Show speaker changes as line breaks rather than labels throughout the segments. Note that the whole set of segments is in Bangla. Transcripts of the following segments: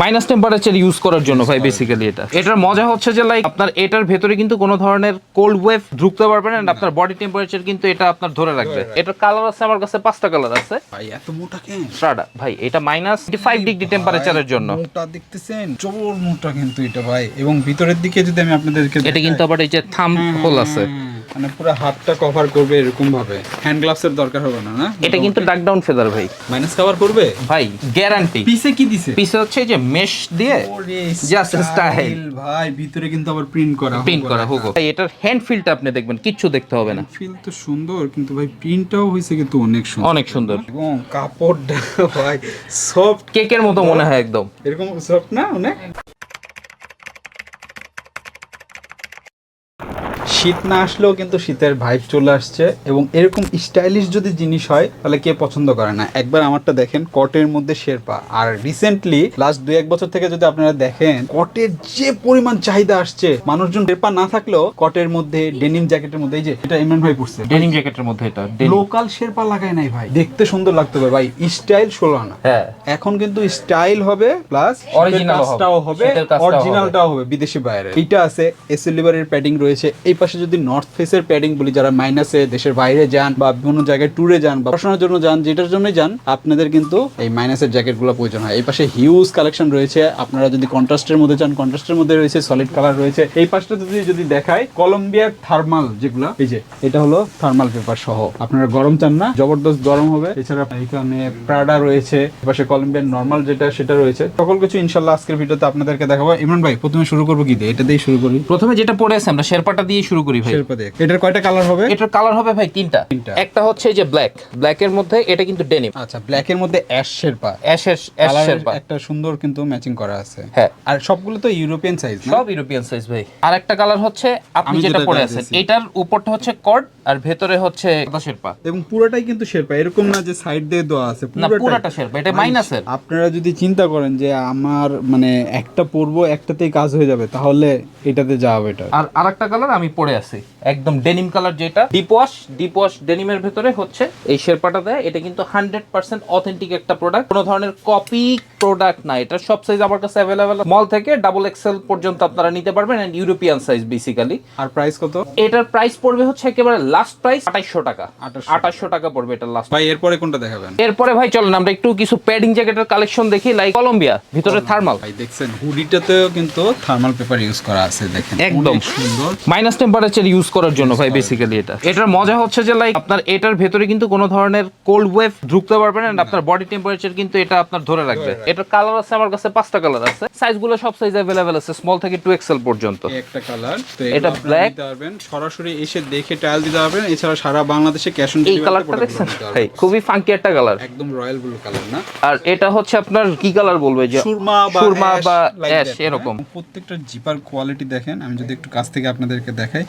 মাইনাস টেম্পারেচার ইউজ করার জন্য ভাই বেসিক্যালি এটা। এটার মজা হচ্ছে যে লাইক আপনার এটার ভেতরে কিন্তু কোনো ধরনের কোল্ড ওয়েভ ঢুকতে পারবে না আপনার বডি টেম্পারেচার কিন্তু এটা আপনার ধরে রাখবে। এটার কালার আছে আমার কাছে পাঁচটা কালার আছে।
ভাই এত মোটা কেন?
স্ট্রাডা ভাই এটা মাইনাস ফাইভ ডিগ্রি টেম্পারেচারের জন্য।
মোটা দেখতেছেন? জবর মোটা কিন্তু এটা ভাই। এবং ভিতরের দিকে যদি আমি আপনাদেরকে
এটা কিন্তু আবার এই যে থাম হোল আছে।
মানে পুরো হাতটা কভার করবে এরকম ভাবে হ্যান্ড গ্লাভস এর দরকার হবে না না?
এটা কিন্তু ডাক ডাউন ফেদার ভাই।
মাইনাস কভার করবে?
ভাই গ্যারান্টি
পিসে কি দিছে?
পিছে হচ্ছে যে মেশ দিয়ে Just style.
ভাই ভিতরে কিন্তু আবার প্রিন্ট করা
প্রিন্ট করা হোক এটার হ্যান্ড ফিলটা আপনি দেখবেন কিচ্ছু দেখতে হবে না।
ফিল তো সুন্দর কিন্তু ভাই প্রিন্টটাও হয়েছে কিন্তু অনেক সুন্দর।
অনেক সুন্দর।
এবং কাপড়টা ভাই সফট
কেকের মতো মনে হয় একদম।
এরকম সফট না অনেক? শীত না আসলেও কিন্তু শীতের ভাইব চলে আসছে এবং এরকম স্টাইলিশ যদি জিনিস হয় তাহলে কে পছন্দ করে না? একবার আমারটা দেখেন কটের মধ্যে শেরপা। আর রিসেন্টলি লাস্ট দুই এক বছর থেকে যদি আপনারা দেখেন কটের যে পরিমাণ চাহিদা আসছে মানুষজন শেরপা না থাকলেও কটের মধ্যে ডেনিম জ্যাকেটের মধ্যে এই যে এটা ইমরান ভাই পড়ছে
ডেনিম জ্যাকেটের মধ্যে এটা।
লোকাল শেরপা লাগায় নাই ভাই। দেখতে সুন্দর লাগতে হবে ভাই। স্টাইল ষোলো আনা।
হ্যাঁ।
এখন কিন্তু স্টাইল হবে প্লাস
Original হবে।
অরিজিনালটাও হবে বিদেশি বাইরে এটা আছে এসএল লিভারের প্যাডিং রয়েছে। এই পাশে যদি নর্থ ফেসের প্যাডিং বলি, যারা মাইনাসে দেশের বাইরে যান বা বিভিন্ন জায়গায় ট্যুরে যান বা পড়াশোনার জন্য যান, যেটার জন্য যান, আপনাদের কিন্তু এই মাইনাসের জ্যাকেটগুলো প্রয়োজন হয়। এই পাশে হিউজ কালেকশন রয়েছে। আপনারা যদি কন্ট্রাস্টের মধ্যে চান কন্ট্রাস্টের মধ্যে রয়েছে সলিড কালার রয়েছে। এই পাশটা যদি যদি দেখায় কলম্বিয়ার থার্মাল যেগুলো, এই যে, এটা হলো থার্মাল পেপার সহ। আপনারা গরম চান না, জবরদস্ত গরম হবে। এছাড়া এখানে প্রাডা রয়েছে এপাশে কলম্বিয়ার নর্মাল যেটা, সেটা রয়েছে। সকল কিছু ইনশাল্লাহ আজকের ভিডিওতে আপনাদেরকে দেখাবো। ইমরান ভাই, প্রথমে শুরু করব কি দিয়ে? এটা দিয়ে শুরু করি।
প্রথমে যেটা পরে আছে, আমরা শেরপাটা দিয়ে শুরু করি ভাই।
এটার কয়টা কালার হবে?
এটার কালার হবে ভাই তিনটা।
তিনটা।
একটা হচ্ছে এই যে ব্ল্যাক ব্ল্যাকের মধ্যে এটা কিন্তু ডেনিম
আচ্ছা ব্ল্যাকের মধ্যে অ্যাশ শেরপা।
অ্যাশ
কালারের
শেরপা।
একটা সুন্দর কিন্তু ম্যাচিং করা আছে।
হ্যাঁ।
আর সবগুলো তো ইউরোপিয়ান সাইজ
সব ইউরোপিয়ান সাইজ ভাই। আর একটা কালার হচ্ছে আপনি যেটা পরে আছেন এটার উপরটা হচ্ছে কর্ড আর ভেতরে হচ্ছে শেরপা।
এবং পুরোটাই কিন্তু শেরপা। এরকম না যে সাইড দিয়ে দেওয়া আছে।
পুরাটা শেরপা এটা মাইনাসের
আপনারা যদি চিন্তা করেন যে আমার মানে একটা পরবো একটাতেই কাজ হয়ে যাবে তাহলে এটাতে যাওয়া বেটার
আর আরেকটা কালার আমি পরে আছি। একদম ডেনিম কালার যেটা ডিপ ওয়াশ ডিপ ওয়াশ ডেনিমের ভেতরে হচ্ছে এই শেরপাটা দেয়। এটা কিন্তু হান্ড্রেড পার্সেন্ট অথেন্টিক একটা প্রোডাক্ট কোনো ধরনের কপি প্রোডাক্ট না এটা। সব সাইজ আমার কাছে অ্যাভেলেবেল মল থেকে ডাবল এক্সেল পর্যন্ত আপনারা নিতে পারবেন এন্ড ইউরোপিয়ান সাইজ বেসিক্যালি
আর প্রাইস কত?
এটার প্রাইস পড়বে হচ্ছে একেবারে লাস্ট প্রাইস আঠাইশশো টাকা।
2800
আঠাশশো টাকা পড়বে এটার লাস্ট
ভাই এরপরে কোনটা দেখাবেন?
এরপরে ভাই চলেন আমরা একটু কিছু প্যাডিং জ্যাকেটের কালেকশন দেখি লাইক কলম্বিয়া ভিতরে থার্মাল
ভাই দেখছেন হুডিটাতেও কিন্তু থার্মাল পেপার ইউজ করা আছে দেখেন।
একদম।
সুন্দর।
মাইনাস টেম্পারেচার ইউজ করার জন্য ভাই বেসিক্যালি এটা। এটার মজা হচ্ছে যে লাইক আপনার এটার ভেতরে কিন্তু কোনো ধরনের কোল্ড ওয়েভ ঢুকতে পারবে না and আপনার বডি টেম্পারেচার কিন্তু এটা আপনার ধরে রাখবে। এটার কালার আছে আমার কাছে পাঁচটা কালার আছে। সাইজগুলো সব সাইজ অ্যাভেলেবেল আছে স্মল থেকে টু এক্সেল পর্যন্ত।
একটা কালার তো
এটা
ব্ল্যাক পারবেন সরাসরি এসে দেখে ট্রায়াল দিতে পারবেন। এছাড়া সারা বাংলাদেশে ক্যাশ অন
এই কালারটা দেখছেন? ভাই খুবই ফাঙ্কি একটা কালার
একদম রয়্যাল ব্লু কালার না?
আর এটা হচ্ছে আপনার কি কালার বলবে যে?
সুরমা বা
সুরমা বা অ্যাশ? এরকম।
প্রত্যেকটা জিপার কোয়ালিটি দেখেন আমি যদি একটু কাছ থেকে আপনাদেরকে দেখাই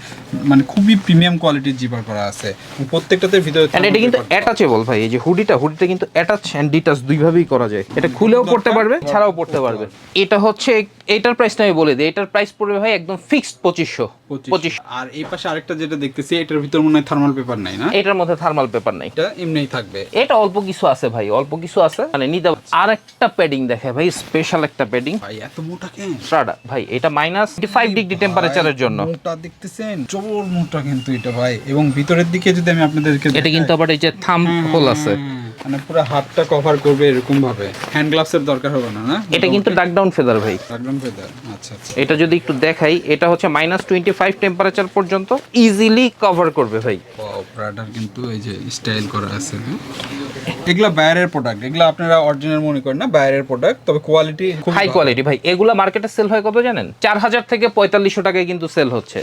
মানে খুবই প্রিমিয়াম কোয়ালিটির জিপার করা আছে। প্রত্যেকটাতে ভিতরে
এন্ড এটা কিন্তু অ্যাটাচেবল ভাই এই যে হুডিটা হুডিটা কিন্তু অ্যাটাচ এন্ড ডিটাচ দুইভাবেই করা যায়। এটা খুলেও পড়তে পারবে ছাড়াও পড়তে পারবে। এটা হচ্ছে এটার প্রাইসটা আমি বলে দিই এটার প্রাইস পড়বে ভাই একদম ফিক্সড পঁচিশশো। পঁচিশ
আর এই পাশে আরেকটা যেটা দেখতেছি এটার ভিতর মনে হয় থার্মাল পেপার নাই না?
এটার মধ্যে থার্মাল পেপার নাই।
এটা এমনিই থাকবে।
এটা অল্প কিছু আছে ভাই অল্প কিছু আছে। মানে নিতে আর একটা প্যাডিং দেখে ভাই স্পেশাল একটা প্যাডিং
ভাই এত মোটা কেন?
ভাই এটা মাইনাস ফাইভ ডিগ্রি টেম্পারেচারের জন্য।
মোটা দেখতেছেন জবর মোটা কিন্তু এটা ভাই। এবং ভিতরের দিকে যদি আমি আপনাদেরকে
এটা কিন্তু আবার এই যে থাম হোল আছে।
মানে পুরো হাতটা কভার করবে এরকম ভাবে। হ্যান্ড গ্লাভস এর দরকার হবে না না?
এটা কিন্তু ডাক ডাউন ফেদার ভাই।
একদম ফেদার আচ্ছা আচ্ছা।
এটা যদি একটু দেখাই এটা হচ্ছে মাইনাস টোয়েন্টি ফাইভ টেম্পারেচার পর্যন্ত ইজিলি কভার করবে ভাই।
ওয়াও কিন্তু এই যে স্টাইল করা আছে হ্যাঁ? এগুলা বাইরের প্রোডাক্ট এগুলা আপনারা অরিজিনাল মনে করেন না বাইরের প্রোডাক্ট তবে কোয়ালিটি খুব
হাই কোয়ালিটি ভাই এগুলা মার্কেটে সেল হয় কত জানেন? চার হাজার থেকে পঁয়তাল্লিশশো টাকায় কিন্তু সেল হচ্ছে।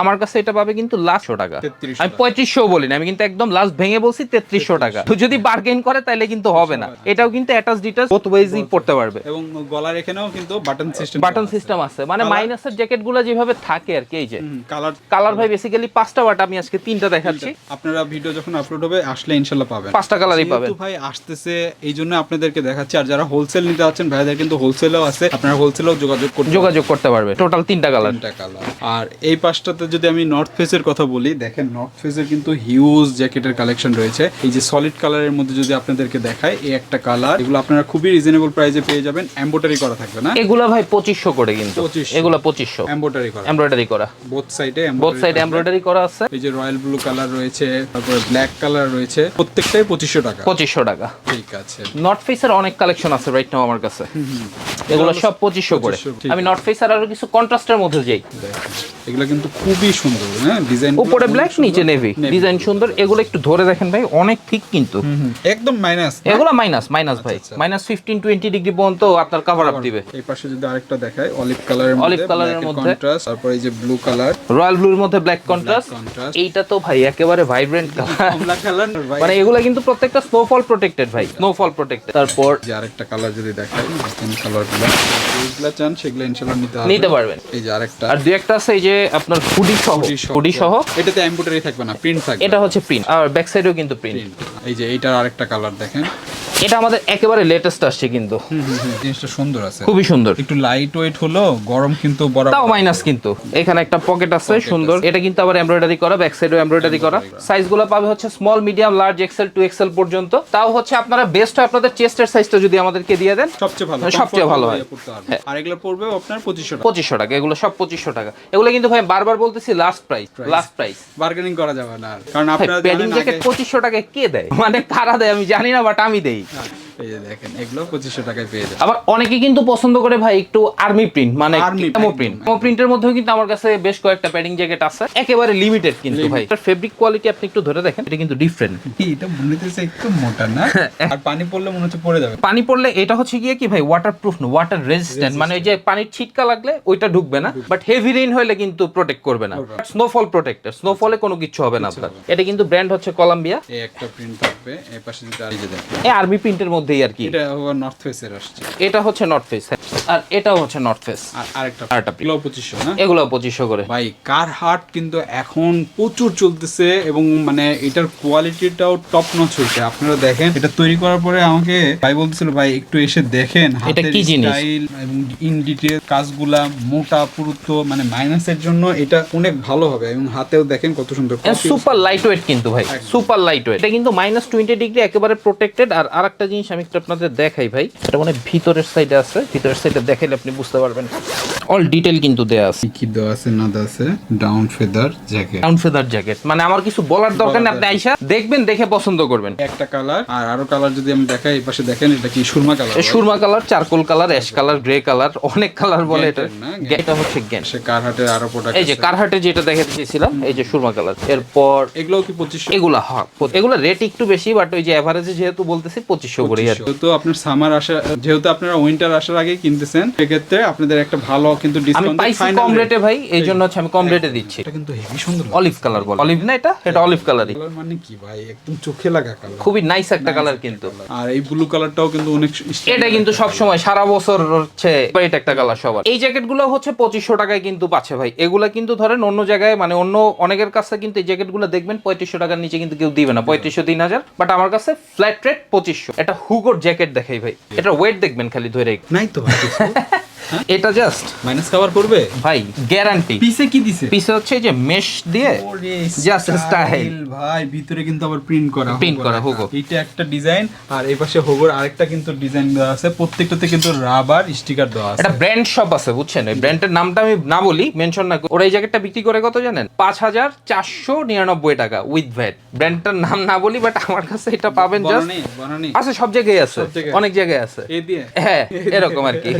আমার কাছে এটা পাবে কিন্তু লাস্টশো টাকা।
3300
আমি পঁয়ত্রিশশো বলি না আমি কিন্তু একদম লাস্ট ভেঙে বলছি তেত্রিশশো টাকা। তো যদি বার্গেন করে তাহলে কিন্তু হবে না। এটাও কিন্তু অ্যাটাচ ডিটাচ বোথ ওয়েজই পড়তে পারবে।
এবং গলার এখানেও কিন্তু বাটন সিস্টেম
বাটন সিস্টেম আছে। মানে মাইনাসের জ্যাকেটগুলো যেভাবে থাকে আর কি এই যে।
কালার
কালার ভাই বেসিক্যালি পাঁচটা বাট আমি আজকে তিনটা দেখাচ্ছি।
আপনারা ভিডিও যখন আপলোড হবে আসলে ইনশাল্লাহ পাবেন।
পাঁচটা কালারই পাবেন।
ভাই আসতেছে এই জন্য আপনাদেরকে দেখাচ্ছি। আর যারা হোলসেল নিতে আছেন ভাইদের কিন্তু হোলসেলও আছে। আপনারা হোলসেলেও যোগাযোগ করতে
যোগাযোগ করতে পারবে। টোটাল তিনটা কালার
তিনটা কালার আর এই পাশটাতে যদি আমি নর্থ ফেসের কথা বলি দেখেন নর্থ ফেসের কিন্তু হিউজ জ্যাকেটের কালেকশন রয়েছে। এই যে সলিড কালারের মধ্যে যদি আপনাদেরকে দেখায় এই একটা কালার এগুলো আপনারা খুবই রিজনেবল প্রাইসে পেয়ে যাবেন। এম্বোটারি করা থাকবে না?
এগুলা ভাই পঁচিশশো করে কিন্তু।
2500
এগুলা পঁচিশশো।
এম্বোটারি করা।
এমব্রয়ডারি করা।
বোথ সাইডে
বোথ সাইড এমব্রয়ডারি করা। আছে।
এই যে রয়্যাল ব্লু কালার রয়েছে তারপরে ব্ল্যাক কালার রয়েছে প্রত্যেকটাই পঁচিশশো টাকা।
পঁচিশশো টাকা।
ঠিক আছে।
নর্থ ফেসের অনেক কালেকশন আছে রাইট নাও আমার কাছে। এগুলো সব পঁচিশশো করে। আমি নর্থ ফেসের আরও কিছু কন্ট্রাস্টের মধ্যে যাই।
এগুলো কিন্তু খুবই সুন্দর হ্যাঁ? ডিজাইন
উপরে ব্ল্যাক নিচে নেভি ডিজাইন সুন্দর এগুলো একটু ধরে দেখেন ভাই অনেক ঠিক কিন্তু।
একদম মাইনাস
এগুলো মাইনাস মাইনাস ভাই।
আচ্ছা।
মাইনাস ফিফটিন টোয়েন্টি ডিগ্রি পর্যন্ত আপনার কাভার আপ দিবে।
এই পাশে যদি আরেকটা দেখায় অলিভ কালারের মধ্যে
colour এর মধ্যে।
কন্ট্রাস্ট তারপর এই যে ব্লু কালার
রয়্যাল ব্লুর মধ্যে ব্ল্যাক কন্ট্রাস্ট এইটা তো ভাই একেবারে ভাইব্রেন্ট কালার
কালার
মানে এগুলো কিন্তু প্রত্যেকটা স্নোফল প্রোটেক্টেড ভাই স্নোফল প্রোটেক্টেড তারপর
যে আরেকটা কালার যদি দেখাই কালারগুলো যেগুলো চান সেগুলো ইনশাআল্লাহ নিতে হবে।
নিতে পারবেন।
এই যে আরেকটা।
আর দুই একটা আছে এই যে আপনার হুডি সহ হুডি সহ।
এটাতে এমব্রয়ডারি থাকবে না প্রিন্ট থাকবে।
এটা হচ্ছে প্রিন্ট আর ব্যাক সাইডেও কিন্তু প্রিন্ট
এই যে এইটার আরেকটা কালার দেখেন।
এটা আমাদের একেবারে লেটেস্ট আসছে কিন্তু।
জিনিসটা সুন্দর আছে।
খুবই সুন্দর।
একটু লাইট ওয়েট হলো গরম কিন্তু
তাও মাইনাস কিন্তু। এখানে একটা পকেট আছে সুন্দর। এটা কিন্তু আবার এমব্রয়ডারি করা ব্যাক সাইডেও এমব্রয়ডারি করা। সাইজগুলো পাবে হচ্ছে small medium large XL two XL পর্যন্ত। তাও হচ্ছে আপনারা বেস্ট হয় আপনাদের চেস্টের সাইজটা যদি আমাদেরকে দিয়ে দেন
সবচেয়ে ভালো
সবচেয়ে ভালো। হয়।
comfortable পড়তে পারবে। আর এগুলো পড়বে আপনার পঁচিশশো টাকা।
পঁচিশশো টাকা এগুলো সব পঁচিশশো টাকা। এগুলো কিন্তু ভাই বারবার বলতেছি last price last price
bargaining করা যাবে না কারণ আপনারা
প্যাডিং জ্যাকেট পঁচিশশো টাকায় কে দেয়? মানে কারা দেয় আমি জানি না বাট আমি দেই।
হ্যাঁ, এই যে দেখেন এগুলো পঁচিশশো টাকায় পেয়ে যাবে
আবার অনেকে কিন্তু পছন্দ করে ভাই একটু আর্মি প্রিন্ট মানে
Army
প্রিন্ট কেমো প্রিন্টের মধ্যেও কিন্তু আমার কাছে বেশ কয়েকটা প্যাডিং জ্যাকেট আছে। একেবারে লিমিটেড কিন্তু ভাই। ফেব্রিক কোয়ালিটি আপনি একটু ধরে দেখেন এটা কিন্তু ডিফারেন্ট
এটা মনেতেছে একটু মোটা না? আর পানি পড়লে মনে হচ্ছে পড়ে যাবে।
পানি পড়লে এটা হচ্ছে গিয়ে কি ভাই ওয়াটার প্রুফ না ওয়াটার রেজিস্ট্যান্ট মানে ওই যে পানির ছিটকা লাগলে ওইটা ঢুকবে না। বাট হেভি রেইন হলে কিন্তু প্রোটেক্ট করবে না। স্নোফল প্রোটেক্টর স্নোফলে কোনো কিছু হবে না আপনার। এটা কিন্তু ব্র্যান্ড হচ্ছে কলাম্বিয়া
এই একটা প্রিন্ট থাকবে এই পাশে যদি এই যে দেখেন
এই আর্মি প্রিন্টের মধ্যেই আর কি।
এটা নর্থ ফেসের আসছে।
এটা হচ্ছে নর্থ ফেস আর এটাও হচ্ছে নর্থ ফেস
আর আরেকটা
আরেকটা।
এগুলো পঁচিশশো না?
এগুলো পঁচিশশো করে।
ভাই কার হাট কিন্তু এখন প্রচুর চলতেছে এবং মানে এটার কোয়ালিটিটাও টপ নচ হয়েছে। আপনারা দেখেন এটা তৈরি করার পরে আমাকে ভাই বলতেছিল ভাই একটু এসে দেখেন হাতের
কি জিনিস?
স্টাইল এবং ইন ডিটেল কাজগুলা মোটা পুরুত্ব মানে মাইনাসের জন্য এটা অনেক ভালো হবে। এবং হাতেও দেখেন কত সুন্দর
সুপার লাইট ওয়েট কিন্তু ভাই সুপার লাইট ওয়েট এটা কিন্তু মাইনাস টোয়েন্টি ডিগ্রি একেবারে প্রোটেক্টেড আর আরেকটা জিনিস আমি একটু আপনাদের দেখাই ভাই। এটা মানে ভিতরের সাইডে আছে। ভিতরের সাইডে দেখাইলে আপনি বুঝতে পারবেন। অল ডিটেল কিন্তু দেয়া আছে।
কি দেওয়া আছে না দেওয়া আছে? Down feather jacket
down feather jacket মানে আমার কিছু বলার দরকার নেই আপনি আইসা দেখবেন দেখে পছন্দ করবেন।
একটা কালার আর আরও কালার যদি আমি দেখাই এই পাশে দেখেন এটা কি সুরমা colour
Surma colour charcoal colour ash colour grey colour অনেক কালার বলে এটা। এটা হচ্ছে গ্যান
সে কারহাটের আরও প্রোডাক্ট
এই যে কারহাটে যেটা দেখাতে চেয়েছিলাম এই যে সুরমা কালার এরপর
এগুলো কি পঁচিশশো?
এগুলা হ্যাঁ এগুলো রেট একটু বেশি বাট ওই যে এভারেজে যেহেতু বলতেছি পঁচিশশো করে আর কি।
যেহেতু আপনার সামার আসা যেহেতু আপনারা উইন্টার আসার আগে কিনতেছেন সেক্ষেত্রে আপনাদের একটা ভালো কিন্তু
আমি
ডিসকাউন্ট
পাইছি কম রেটে ভাই এই জন্য হচ্ছে আমি কম রেটে দিচ্ছি।
এটা কিন্তু হেভি সুন্দর।
অলিভ কালার বল। অলিভ না এটা? এটা অলিভ কালারই
কালার মানে কি ভাই? একদম চোখে লাগা কালার
খুবই নাইস একটা কালার কিন্তু।
আর এই ব্লু কালারটাও কিন্তু অনেক
এটা কিন্তু সব সময় সারা বছর হচ্ছে এটা একটা কালার সবার। এই জ্যাকেটগুলো হচ্ছে পঁচিশশো টাকায় কিন্তু পাচ্ছে ভাই। এগুলা কিন্তু ধরেন অন্য জায়গায় মানে অন্য অনেকের কাছে কিন্তু এই জ্যাকেটগুলো দেখবেন পঁয়ত্রিশশো টাকার নিচে কিন্তু কেউ দিবে না। পঁয়ত্রিশশো তিন হাজার। বাট আমার কাছে ফ্ল্যাট রেট পঁচিশশো। এটা হুগোর জ্যাকেট দেখাই ভাই। এটা ওয়েট দেখবেন খালি ধরে।
নাই তো
এটা জাস্ট
মাইনাস কভার করবে?
ভাই গ্যারান্টি
পিসে কি দিছে?
পিছে হচ্ছে যে মেশ দিয়ে Just style।
ভাই ভিতরে কিন্তু আবার প্রিন্ট করা হুগো
করা। হুগো।
এইটা একটা ডিজাইন আর এই পাশে হোগোর আরেকটা কিন্তু ডিজাইন দেওয়া আছে। প্রত্যেকটাতে কিন্তু রাবার স্টিকার দেওয়া আছে।
একটা ব্র্যান্ড শপ আছে বুঝছেন? ওই ব্র্যান্ডের নামটা আমি না বলি মেনশন না করি। ওরা এই জ্যাকেটটা বিক্রি করে কত জানেন? পাঁচ হাজার চারশো নিরানব্বই টাকা উইথ ভ্যাট ব্র্যান্ডটার নাম না বলি বাট আমার কাছে এটা পাবেন জাস্ট
বনানি বনানি
আছে সব জায়গায় আছে। অনেক জায়গায় আছে।
এ দিয়ে?
হ্যাঁ এরকম আর কি।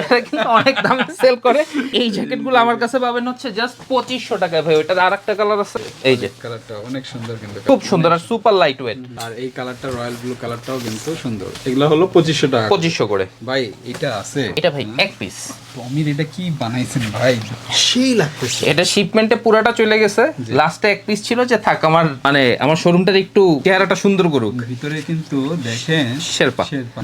এটা কিন্তু অনেক দামে সেল করে। এই জ্যাকেটগুলো আমার কাছে পাবেন হচ্ছে জাস্ট পঁচিশশো টাকায় ভাই ওটার আর একটা কালার আছে। এই যে।
কালারটা অনেক সুন্দর কিন্তু।
খুব সুন্দর আর সুপার লাইট ওয়েট
আর এই কালারটা রয়্যাল ব্লু কালারটাও কিন্তু সুন্দর। এগুলো হলো পঁচিশশো টাকা।
পঁচিশশো করে।
ভাই এটা আছে।
এটা ভাই এক পিস
টমির এটা কি বানাইছেন ভাই? সেই লাগতেছে।
এটা শিপমেন্টে পুরাটা চলে গেছে। লাস্টে এক পিস ছিল যে থাক আমার মানে আমার শোরুমটার একটু চেহারাটা সুন্দর করুক।
ভিতরে কিন্তু দেখেন
শেরপা।
শেরপা,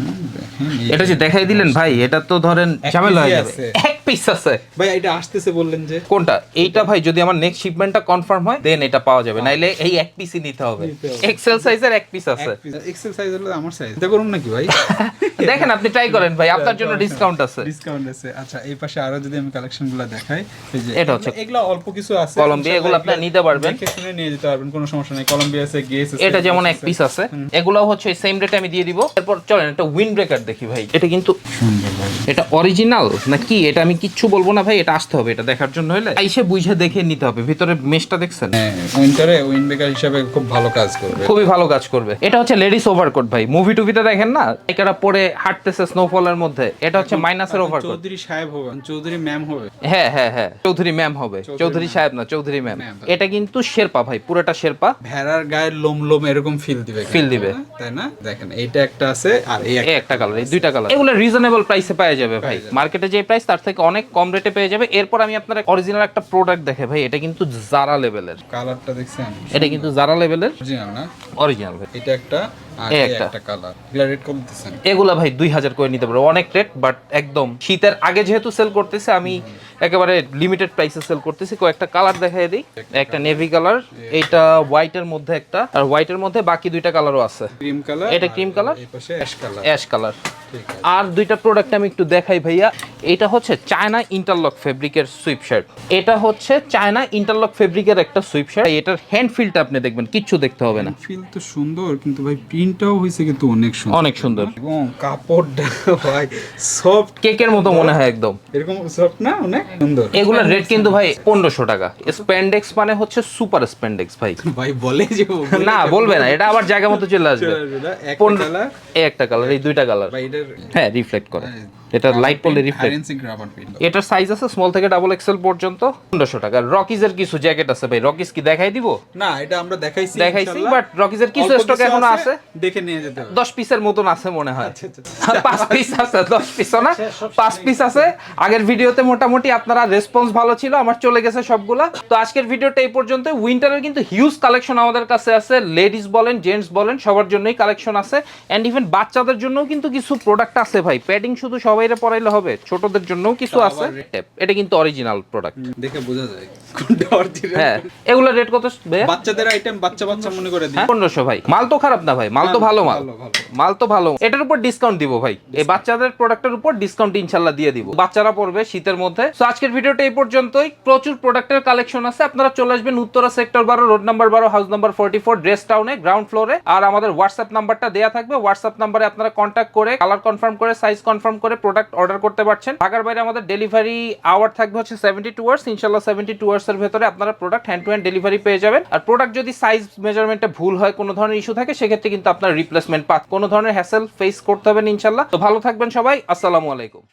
এটা যে দেখাই দিলেন ভাই এটা তো ধরেন ঝামেলা। হয়ে
কেজি
যাবে
আছে।
এক পিস আছে।
ভাই এটা আসতেছে বললেন যে।
কোনটা? এইটা ভাই যদি আমার নেক্সট শিপমেন্টটা কনফার্ম হয় দেন এটা পাওয়া যাবে। নাইলে এই এক পিসই নিতে হবে। এক্সেল সাইজের এক পিস আছে।
এক্সেল সাইজ হলো আমার সাইজ এটা করুন নাকি ভাই?
দেখেন আপনি ট্রাই করেন ভাই আপনার জন্য ডিসকাউন্ট আছে।
ডিসকাউন্ট আছে। আচ্ছা এই পাশে আরও যদি আমি কালেকশনগুলো দেখাই এই যে
এটা হচ্ছে-
এগুলো অল্প কিছু আছে।
কলম্বিয়া, এগুলো আপনারা নিতে পারবেন।
শুনে নিয়ে যেতে পারবেন কোনো সমস্যা নেই। কলম্বিয়া আছে গেস আছে
এটা যেমন এক পিস আছে। এগুলো হচ্ছে সেম রেটে আমি দিয়ে দিব। এরপর চলেন একটা উইন্ড ব্রেকার দেখি ভাই। এটা কিন্তু
সুন্দর
এটা অরিজিনাল নাকি এটা আমি কিচ্ছু বলব না ভাই এটা আসতে হবে এটা দেখার জন্য হলে। আইসে বুঝে দেখে নিতে হবে ভিতরে মেশটা দেখছেন?
হ্যাঁ উইন্টারে উইন্ড ব্রেকার হিসাবে খুব ভালো কাজ করবে।
খুবই ভালো কাজ করবে। এটা হচ্ছে লেডিস ওভারকোট ভাই মুভি টুভিতে দেখেন না? একারা পরে হাঁটতেছে স্নোফলের মধ্যে এটা হচ্ছে মাইনাসের ওভারকোট
চৌধুরী সাহেব হবে চৌধুরী ম্যাম হবে।
হ্যাঁ হ্যাঁ হ্যাঁ চৌধুরী ম্যাম হবে চৌধুরী সাহেব না চৌধুরী ম্যাম। এটা কিন্তু শেরপা ভাই পুরোটা শেরপা।
ভেড়ার গায়ের লোম লোম এরকম ফিল দিবে
ফিল দিবে।
তাই না? দেখেন এইটা একটা আছে আর এই
একটা কালার এই দুইটা কালার এগুলো রিজনেবল প্রাইসে পাওয়া যাবে ভাই। মার্কেটে যে প্রাইস তার থেকে অনেক কম রেটে পেয়ে যাবে। এরপর আমি আপনার অরিজিনাল একটা প্রোডাক্ট দেখে ভাই এটা কিন্তু জারা লেভেলের
কালারটা দেখছেন?
এটা কিন্তু জারা লেভেলের
অরিজিনাল না?
অরিজিনাল ভাই।
এটা একটা এগুলা
ভাই দুই হাজার করে নিতে পারব অনেক রেট বাট একদম শীতের আগে যেহেতু সেল করতেছে আমি একেবারে লিমিটেড প্রাইসে সেল করতেছি। কয়েকটা কালার দেখাই দিই। একটা নেভি কালার এইটা হোয়াইটের মধ্যে একটা আর হোয়াইটের মধ্যে বাকি দুইটা কালারও আছে।
ক্রিম কালার
এটা
অ্যাশ কালার
অ্যাশ কালার আর দুইটা প্রোডাক্ট আমি একটু দেখাই ভাইয়া। এটা হচ্ছে চায়না ইন্টারলক ফেব্রিকের সুইপ শার্ট এটা হচ্ছে চায়না ইন্টারলক ফেব্রিকের একটা সুইপ শার্ট এটার হ্যান্ড ফিলটা আপনি দেখবেন কিচ্ছু দেখতে হবে না।
ফিল তো সুন্দর কিন্তু ভাই প্রিন্টটাও হয়েছে কিন্তু অনেক সুন্দর।
অনেক সুন্দর।
এবং কাপড়টা ভাই সফট
কেকের মতো মনে হয় একদম।
এরকম সফট না অনেক সুন্দর।
এগুলোর রেট কিন্তু ভাই পনেরোশো টাকা। স্প্যান্ডেক্স মানে হচ্ছে সুপার স্প্যান্ডেক্স ভাই।
ভাই বলে যে
না বলবে না এটা আবার জায়গা মতো চলে আসবে। একটা কালার এই দুইটা কালার হ্যাঁ রিফ্লেক্ট করে। এটা লাইট পড়লে রিফ্লেক্ট এটার সাইজ আছে স্মল থেকে ডাবল এক্সেল পর্যন্ত। পনেরোশো টাকা। রকিজের কিছু জ্যাকেট আছে ভাই। রকিজ কি দেখাই দিব?
না এটা আমরা দেখাইছি
দেখাইছি। বাট রকিজের কিছু স্টক এখনও আছে।
দেখে নিয়ে যেতে হবে।
দশ পিসের মতন আছে মনে হয়।
আচ্ছা, আচ্ছা,
পাঁচ পিস আছে দশ পিস না? পাঁচ পিস আছে। আগের ভিডিওতে মোটামুটি আপনারা রেসপন্স ভালো ছিল আমার চলে গেছে সবগুলা। তো আজকের ভিডিওটা এই পর্যন্ত উইন্টারের কিন্তু হিউজ কালেকশন আমাদের কাছে আছে। লেডিস বলেন জেন্টস বলেন সবার জন্যই কালেকশন আছে। এন্ড ইভেন বাচ্চাদের জন্যও কিন্তু কিছু প্রোডাক্ট আছে ভাই। প্যাডিং শুধু সবাইরে পরাইলে হবে। ছোটদের জন্যও কিছু আছে। এটা কিন্তু অরিজিনাল প্রোডাক্ট
দেখে বোঝা যায় কোনটা অরিজিনাল
হ্যাঁ এগুলোর রেট কত
বাচ্চাদের আইটেম বাচ্চা বাচ্চা মনে করে দিই
হ্যাঁ পনেরোশো ভাই। মাল তো খারাপ না ভাই মাল তো ভালো মাল
ভালো ভালো।
মাল তো ভালো। এটার উপর ডিসকাউন্ট দিব ভাই। এই বাচ্চাদের প্রোডাক্টের উপর ডিসকাউন্ট ইনশাল্লাহ দিয়ে দিব। বাচ্চারা পড়বে শীতের মধ্যে। তো আজকের ভিডিওটা এই পর্যন্তই। প্রচুর প্রোডাক্টের কালেকশন আছে। আপনারা চলে আসবেন উত্তরা সেক্টর বারো রোড নাম্বার বারো house number forty four dress টাউনে গ্রাউন্ড ফ্লোরে আর আমাদের হোয়াটসঅ্যাপ নাম্বারটা দেওয়া থাকবে। হোয়াটসঅ্যাপ নাম্বারে আপনারা কন্ট্যাক্ট করে কালার কনফার্ম করে সাইজ কনফার্ম করে প্রোডাক্ট অর্ডার করতে পারছেন। ঢাকার বাইরে আমাদের ডেলিভারি আওয়ার থাকবে হচ্ছে সেভেন্টি টু আওয়ার্স ইনশাল্লাহ সেভেন্টি টু আওয়ার্স এর ভেতরে আপনারা product hand to hand delivery পেয়ে যাবেন। আর প্রোডাক্ট যদি সাইজ মেজারমেন্টে ভুল হয়, কোনো ধরনের ইস্যু থাকে, সেক্ষেত্রে কিন্তু আপনার রিপ্লেসমেন্ট পাত কোনো ধরনের হ্যাসেল ফেস করতে হবে ইনশাল্লাহ তো ভালো থাকবেন সবাই। আসসালামু আলাইকুম।